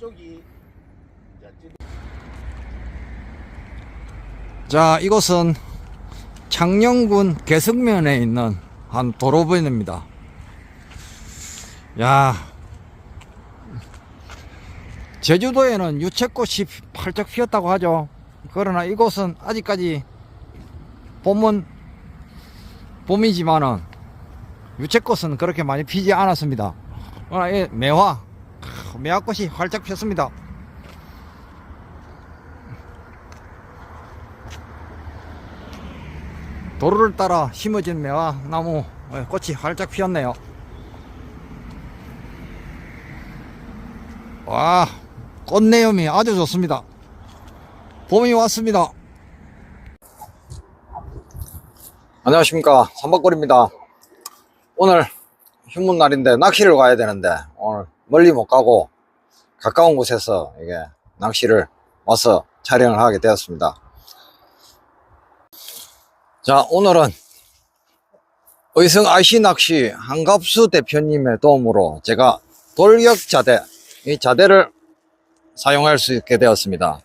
이쪽이 자, 이곳은 창녕군 개성면에 있는 한 도로변입니다. 야, 제주도에는 유채꽃이 활짝 피었다고 하죠. 그러나 이곳은 아직까지 봄은 봄이지만은 유채꽃은 그렇게 많이 피지 않았습니다. 그러나 이 매화, 크, 매화꽃이 활짝 폈습니다. 도로를 따라 심어진 매화 나무 예, 꽃이 활짝 피었네요. 와, 꽃 내음이 아주 좋습니다. 봄이 왔습니다. 안녕하십니까. 삼박골입니다. 오늘 휴문 날인데 낚시를 가야 되는데 오늘 멀리 못 가고 가까운 곳에서 이게 낚시를 와서 촬영을 하게 되었습니다. 자, 오늘은 의성 IC 낚시 한갑수 대표님의 도움으로 제가 돌격 자대, 이 자대를 사용할 수 있게 되었습니다.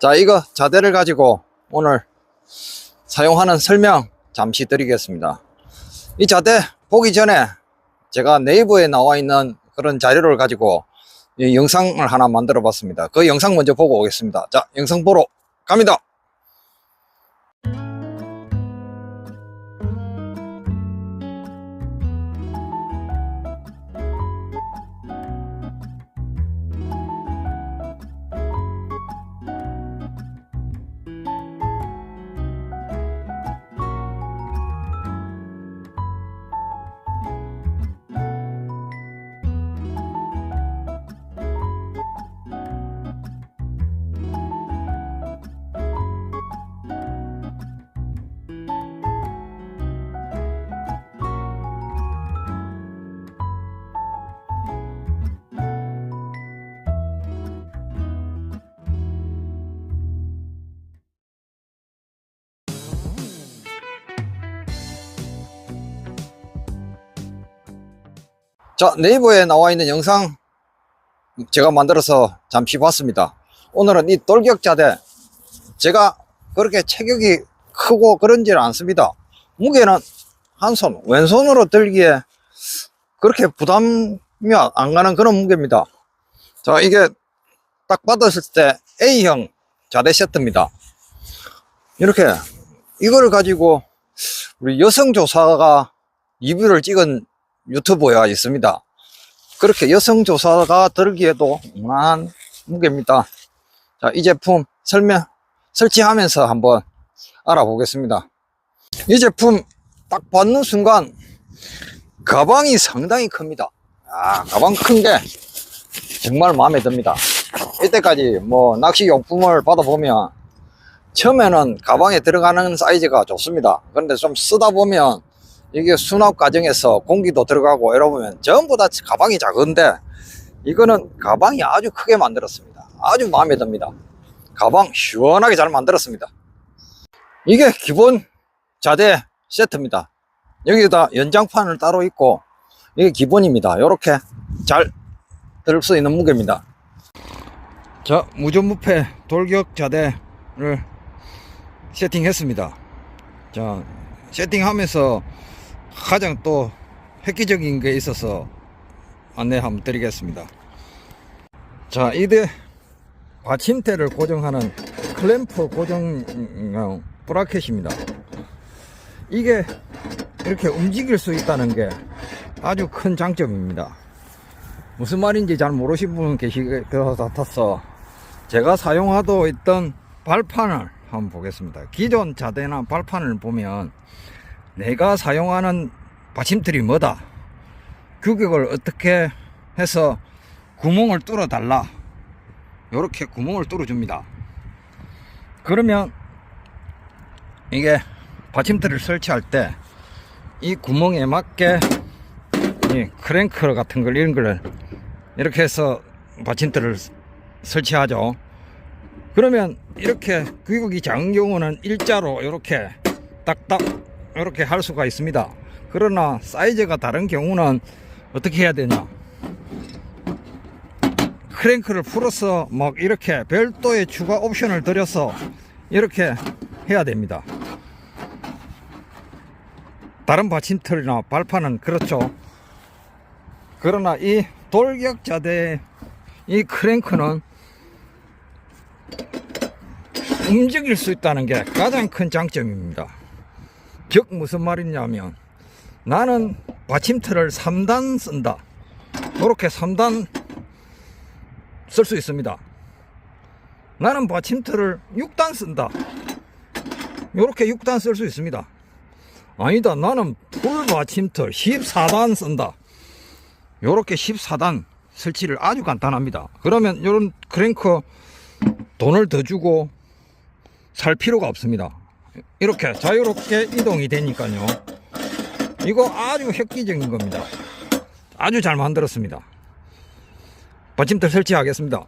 자, 이거 자대를 가지고 오늘 사용하는 설명 잠시 드리겠습니다. 이 자대 보기 전에 제가 네이버에 나와 있는 그런 자료를 가지고 이 영상을 하나 만들어 봤습니다. 그 영상 먼저 보고 오겠습니다. 자, 영상 보러 갑니다. 자, 네이버에 나와 있는 영상 제가 만들어서 잠시 봤습니다. 오늘은 이 돌격자대 제가 그렇게 체격이 크고 그런지는 않습니다. 무게는 한 손, 왼손으로 들기에 그렇게 부담이 안 가는 그런 무게입니다. 자, 이게 딱 받았을 때 A형 자대 세트입니다. 이렇게 이걸 가지고 우리 여성조사가 리뷰를 찍은 유튜브가 있습니다. 그렇게 여성 조사가 들기에도 무난한 무게입니다. 자, 이 제품 설명, 설치하면서 한번 알아보겠습니다. 이 제품 딱 받는 순간 가방이 상당히 큽니다. 아, 가방 큰 게 정말 마음에 듭니다. 이때까지 뭐 낚시 용품을 받아보면 처음에는 가방에 들어가는 사이즈가 좋습니다. 그런데 좀 쓰다 보면 이게 수납 과정에서 공기도 들어가고 이러면 전부 다 가방이 작은데 이거는 가방이 아주 크게 만들었습니다. 아주 마음에 듭니다. 가방 시원하게 잘 만들었습니다. 이게 기본 자대 세트입니다. 여기다 연장판을 따로 있고 이게 기본입니다. 이렇게 잘들수 있는 무게입니다. 자, 무전무패 돌격 자대를 세팅했습니다. 자, 세팅하면서 가장 또 획기적인 게 있어서 안내 한번 드리겠습니다. 자, 이대 받침대를 고정하는 클램프 고정형 브라켓입니다. 이게 이렇게 움직일 수 있다는 게 아주 큰 장점입니다. 무슨 말인지 잘 모르신 분 계실 것 같아서 제가 사용하고 있던 발판을 한번 보겠습니다. 기존 자대나 발판을 보면 내가 사용하는 받침틀이 뭐다. 규격을 어떻게 해서 구멍을 뚫어 달라. 이렇게 구멍을 뚫어 줍니다. 그러면 이게 받침틀을 설치할 때 이 구멍에 맞게 이 크랭크 같은 걸 이런 걸 이렇게 해서 받침틀을 설치하죠. 그러면 이렇게 규격이 작은 경우는 일자로 이렇게 딱딱 이렇게 할 수가 있습니다. 그러나 사이즈가 다른 경우는 어떻게 해야 되냐? 크랭크를 풀어서 막 이렇게 별도의 추가 옵션을 들여서 이렇게 해야 됩니다. 다른 받침틀이나 발판은 그렇죠. 그러나 이 돌격자대 이 크랭크는 움직일 수 있다는 게 가장 큰 장점입니다. 즉 무슨 말이냐면 나는 받침틀을 3단 쓴다. 이렇게 3단 쓸 수 있습니다. 나는 받침틀을 6단 쓴다. 이렇게 6단 쓸 수 있습니다. 아니다. 나는 풀 받침틀 14단 쓴다. 이렇게 14단 설치를 아주 간단합니다. 그러면 이런 크랭크 돈을 더 주고 살 필요가 없습니다. 이렇게 자유롭게 이동이 되니까요. 이거 아주 획기적인 겁니다. 아주 잘 만들었습니다. 받침대 설치하겠습니다.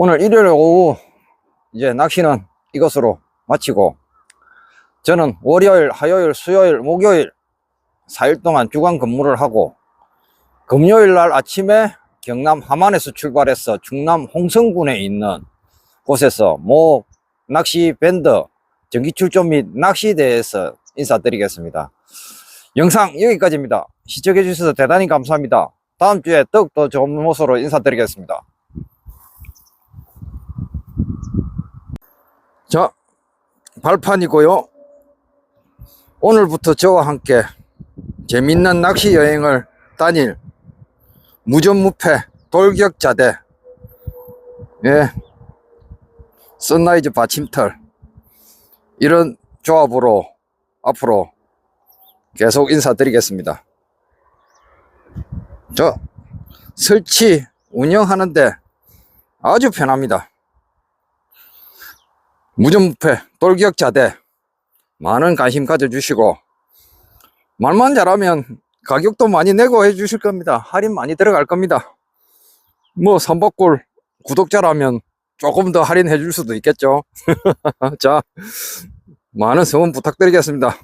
오늘 일요일 오후 이제 낚시는 이것으로 마치고 저는 월요일, 화요일, 수요일, 목요일 4일 동안 주간 근무를 하고 금요일 날 아침에 경남 함안에서 출발해서 충남 홍성군에 있는 곳에서 모 낚시 밴드 정기 출전 및 낚시대에서 인사드리겠습니다. 영상 여기까지입니다. 시청해 주셔서 대단히 감사합니다. 다음 주에 더욱더 좋은 모습으로 인사드리겠습니다. 자, 발판이고요. 오늘부터 저와 함께 재밌는 낚시 여행을 다닐 무전무패 돌격자대 예 선라이즈 받침털 이런 조합으로 앞으로 계속 인사드리겠습니다. 저 설치 운영하는데 아주 편합니다. 무전무패 돌격자대 많은 관심 가져주시고 말만 잘하면 가격도 많이 내고 해주실 겁니다. 할인 많이 들어갈 겁니다. 뭐 선박골 구독자라면 조금 더 할인해 줄 수도 있겠죠. 자, 많은 성원 부탁드리겠습니다.